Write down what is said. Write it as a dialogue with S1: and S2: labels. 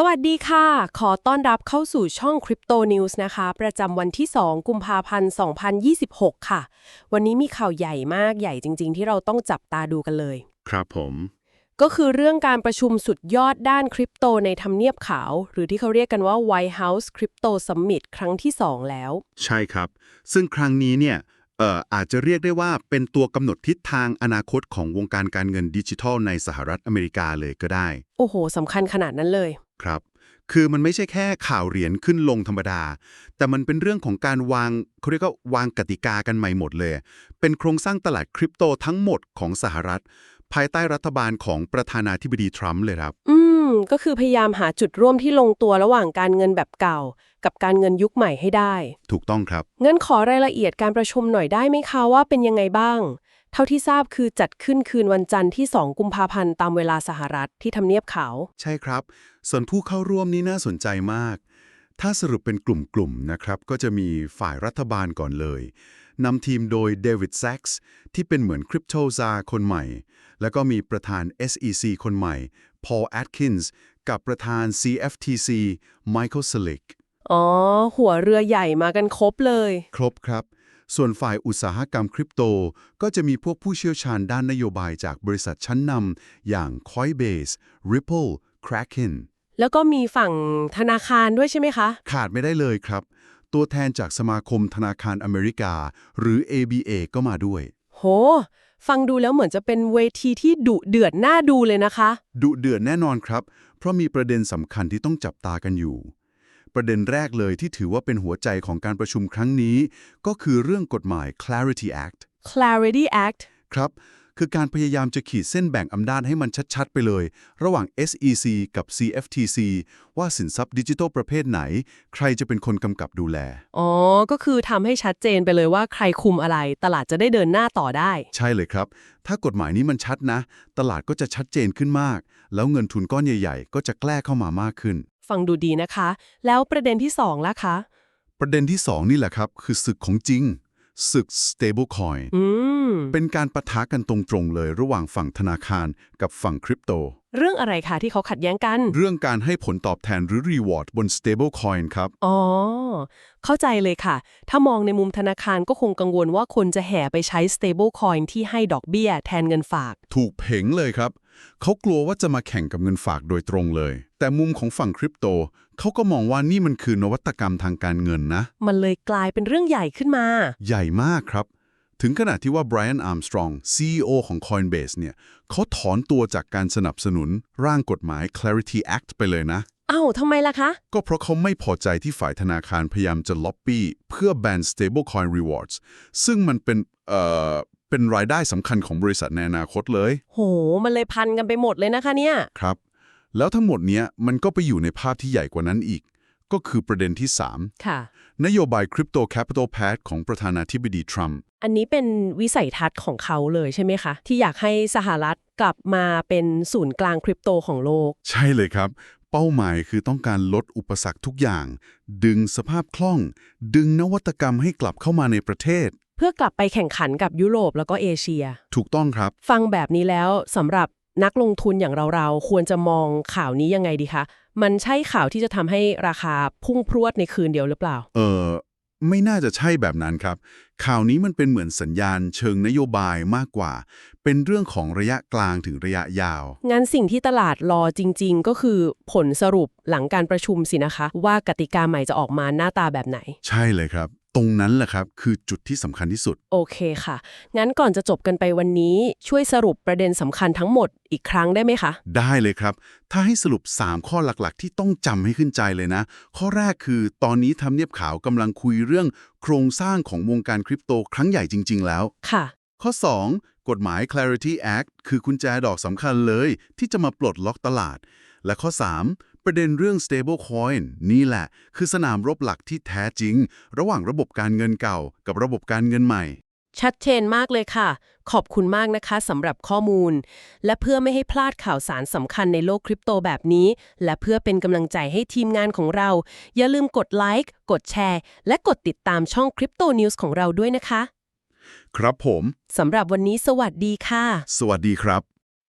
S1: สวัสดีค่ะ ขอต้อนรับเข้าสู่ช่อง Crypto News นะคะ ประจำวันที่ 2 กุมภาพันธ์ 2026 ค่ะ วันนี้มีข่าวใหญ่มากใหญ่จริง ๆ ที่เราต้องจับตาดูกันเลย
S2: ครับผม
S1: ก็คือเรื่องการประชุมสุดยอดด้านคริปโตในทำเนียบขาว หรือที่เขาเรียกกันว่า White House Crypto Summit ครั้งที่ 2 แล้ว
S2: ใช่ครับ ซึ่งครั้งนี้เนี่ย เอ่ออาจจะเรียกได้ว่าเป็นตัวกำหนดทิศทางอนาคตของวงการการเงินดิจิทัลในสหรัฐอเมริกาเลยก็ได้
S1: โอ้โหสำคัญขนาดนั้นเลย
S2: ครับ คือมันไม่ใช่แค่ข่าวเหรียญขึ้นลงธรรมดา แต่มันเป็นเรื่องของการวางเขาเรียกว่าวางกติกากันใหม่หมดเลย เป็นโครงสร้างตลาดคริปโตทั้งหมดของสหรัฐ ภายใต้รัฐบาลของประธานาธิบดีทรัมป์เลยครับ
S1: อื มก็คือพยายามหาจุดร่วมที่ลงตัวระหว่างการเงินแบบเก่า กับการเงินยุคใหม่ให้ได้
S2: ถูกต้องครับ
S1: งั้นขอรายละเอียดการประชุมหน่อยได้ไหมคะว่าเป็นยังไงบ้าง เท่าที่ทราบคือจัดขึ้นคืนวันจันทร์ที่ 2 กุมภาพันธ์ตามเวลาสหรัฐที่ทำเนียบขาว
S2: ใช่ครับ ส่วนผู้เข้าร่วมนี่น่าสนใจมาก ถ้าสรุปเป็นกลุ่มๆนะครับ ก็จะมีฝ่ายรัฐบาลก่อนเลยนำทีมโดยเดวิดแซกส์ที่เป็นเหมือนคริปโตซาคนใหม่ แล้วก็มีประธาน SEC คนใหม่ Paul Atkins กับประธาน CFTC Michael Slick
S1: อ๋อ หัวเรือใหญ่มากันครบเลย
S2: ครบครับ ส่วนฝ่ายอุตสาหกรรมคริปโต ก็จะมีพวกผู้เชี่ยวชาญด้านนโยบายจากบริษัทชั้นนำอย่าง Coinbase Ripple Kraken
S1: แล้วก็มีฝั่งธนาคารด้วยใช่ไหมคะ
S2: ขาดไม่ได้เลยครับ ตัวแทนจากสมาคมธนาคารอเมริกา หรือ ABA ก็มาด้วย
S1: โห ฟังดูแล้วเหมือนจะเป็นเวทีที่ดุเดือดน่าดูเลยนะคะ
S2: ดุเดือดแน่นอนครับ เพราะมีประเด็นสำคัญที่ต้องจับตากันอยู่ ประเด็นแรกเลยที่ถือว่าเป็นหัวใจของการประชุมครั้งนี้ ก็คือเรื่องกฎหมาย Clarity Act
S1: Clarity Act
S2: ครับ คือการพยายามจะขีดเส้นแบ่งอำนาจให้มันชัดๆ ไปเลย ระหว่าง SEC กับ CFTC ว่าสินทรัพย์ดิจิทัลประเภทไหน ใครจะเป็นคนกำกับดูแล
S1: อ๋อ ก็คือทำให้ชัดเจนไปเลยว่าใครคุมอะไร ตลาดจะได้เดินหน้าต่อได้
S2: ใช่เลยครับ ถ้ากฎหมายนี้มันชัดนะ ตลาดก็จะชัดเจนขึ้นมาก แล้วเงินทุนก้อนใหญ่ ๆ ก็จะแกล้เข้ามามากขึ้น
S1: ฟังดูดีนะคะ แล้วประเด็นที่สองล่ะคะ
S2: ประเด็นที่ 2 นี่แหละครับ คือศึกของจริง ศึก stablecoin
S1: อืม
S2: เป็นการปะทะกันตรงๆเลยระหว่างฝั่งธนาคารกับฝั่งคริปโต
S1: เรื่องอะไรคะที่เขาขัดแย้งกัน
S2: เรื่องการให้ผลตอบแทนหรือ reward บน stablecoin ครับ
S1: อ๋อ เข้าใจเลยค่ะ ถ้ามองในมุมธนาคารก็คงกังวลว่าคนจะแห่ไปใช้ stable coin ที่ให้ดอกเบี้ยแทนเงินฝาก
S2: ถูกเพ่งเลยครับ เขากลัวว่าจะมาแข่งกับเงินฝากโดยตรงเลย แต่มุมของฝั่งคริปโตเขาก็มองว่านี่มันคือนวัตกรรมทางการเงินนะ
S1: มันเลยกลายเป็นเรื่องใหญ่ขึ้นมา
S2: ใหญ่มากครับ ถึงขนาดที่ว่า Brian Armstrong CEO ของ Coinbase เนี่ยเขาถอนตัวจากการสนับสนุนร่างกฎหมาย Clarity Act ไปเลยนะ
S1: เอ้าทำไมล่ะคะ
S2: ก็เพราะเขาไม่พอใจที่ฝ่ายธนาคารพยายามจะล็อบบี้ เพื่อแบน stablecoin rewards ซึ่งมันเป็นเอ่อ เป็นรายได้สำคัญของบริษัทในอนาคตเลย
S1: โห มันเลยพันกันไปหมดเลยนะคะเนี่ย
S2: ครับ แล้วทั้งหมดเนี้ยมันก็ไปอยู่ในภาพที่ใหญ่กว่านั้นอีก ก็คือประเด็นที่
S1: ค่ะ
S2: 3นโยบาย Crypto Capital Pact ของประธานาธิบดีทรัมป์
S1: อันนี้เป็นวิสัยทัศน์ของเขาเลยใช่ไหมคะ ที่อยากให้สหรัฐกลับมาเป็นศูนย์กลางคริปโตของโลก
S2: ใช่เลยครับ เป้าหมายคือต้องการลดอุปสรรคทุกอย่าง ดึงสภาพคล่อง ดึงนวัตกรรมให้กลับเข้ามาในประเทศ
S1: เพื่อกลับไปแข่งขันกับยุโรปแล้วก็เอเชีย
S2: ถูกต้องครับ
S1: ฟังแบบนี้แล้วสำหรับนักลงทุนอย่างเราๆ ควรจะมองข่าวนี้ยังไงดีคะ มันใช่ข่าวที่จะทำให้ราคาพุ่งพรวดในคืนเดียวหรือเปล่า
S2: เออไม่น่าจะใช่แบบนั้นครับ ข่าวนี้มันเป็นเหมือนสัญญาณเชิงนโยบายมากกว่า เป็นเรื่องของระยะกลางถึงระยะยาว
S1: งั้นสิ่งที่ตลาดรอจริง ๆ ก็คือผลสรุปหลังการประชุมสินะคะ ว่ากติกาใหม่จะออกมาหน้าตาแบบไหน
S2: ใช่เลยครับ ตรงนั้นแหละครับคือจุดที่สำคัญที่สุด
S1: โอเคค่ะ งั้นก่อนจะจบกันไปวันนี้ช่วยสรุปประเด็นสำคัญทั้งหมดอีกครั้งได้ไหมคะ
S2: ได้เลยครับ ถ้าให้สรุป 3 ข้อหลักๆ ที่ต้องจำให้ขึ้นใจเลยนะ ข้อแรกคือตอนนี้ทำเนียบขาวกำลังคุยเรื่องโครงสร้างของวงการคริปโตครั้งใหญ่จริง ๆ แล้ว
S1: ค่ะ
S2: ข้อ 2 กฎหมาย Clarity Act คือกุญแจดอกสำคัญเลย ที่จะมาปลดล็อกตลาด และข้อ 3 ประเด็นเรื่อง stablecoin นี่แหละ คือสนามรบหลักที่แท้จริง ระหว่างระบบการเงินเก่า กับระบบการเงินใหม่
S1: ชัดเจนมากเลยค่ะ ขอบคุณมากนะคะสำหรับข้อมูล และเพื่อไม่ให้พลาดข่าวสารสำคัญในโลกคริปโตแบบนี้ และเพื่อเป็นกำลังใจให้ทีมงานของเรา อย่าลืมกดไลค์กดแชร์ และกดติดตามช่อง Crypto News ของเราด้วยนะคะ
S2: ครับผม
S1: สำหรับวันนี้สวัสดีค่ะ
S2: สวัสดีครับ